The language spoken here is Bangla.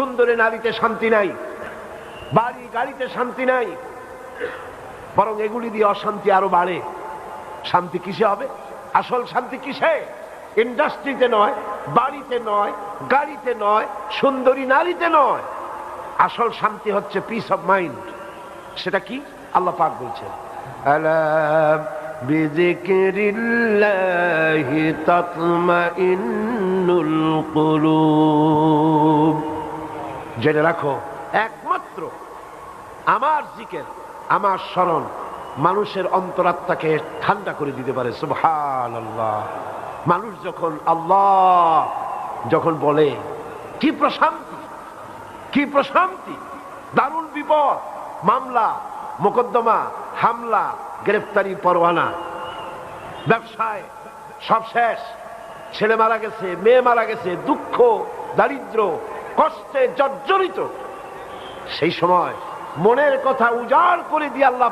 সুন্দরী নারীতে শান্তি নাই, বাড়ি, গাড়িতে শান্তি নাই, বরং এগুলি দিয়ে অশান্তি আরও বাড়ে। শান্তি কিসে হবে? আসল শান্তি কিসে? ইন্ডাস্ট্রিতে নয়, বাড়িতে নয়, গাড়িতে নয়, সুন্দরী নারীতে নয়। আসল শান্তি হচ্ছে পিস অফ মাইন্ড সেটা কি? আল্লাহ পাক বলছেন, আলা বিযিকরিল্লাহি তাতমাইন্নুল কুলুব। জেনে রাখো, একমাত্র আমার জিকের, আমার স্মরণ মানুষের অন্তরাত্মাকে ঠান্ডা করে দিতে পারে সুবহান আল্লাহ মানুষ যখন আল্লাহ যখন বলে, কি প্রশান্তি কি প্রশান্তি, দারুণ বিপদ, মামলা, মোকদ্দমা, হামলা, গ্রেফতারি, পরোয়ানা, ব্যবসায় সব শেষ, ছেলে মারা গেছে, মেয়ে মারা গেছে, দুঃখ, দারিদ্র কষ্টে জর্জরিত। সেই সময় মনের কথা উজাড় করে দিয়ে আল্লাহ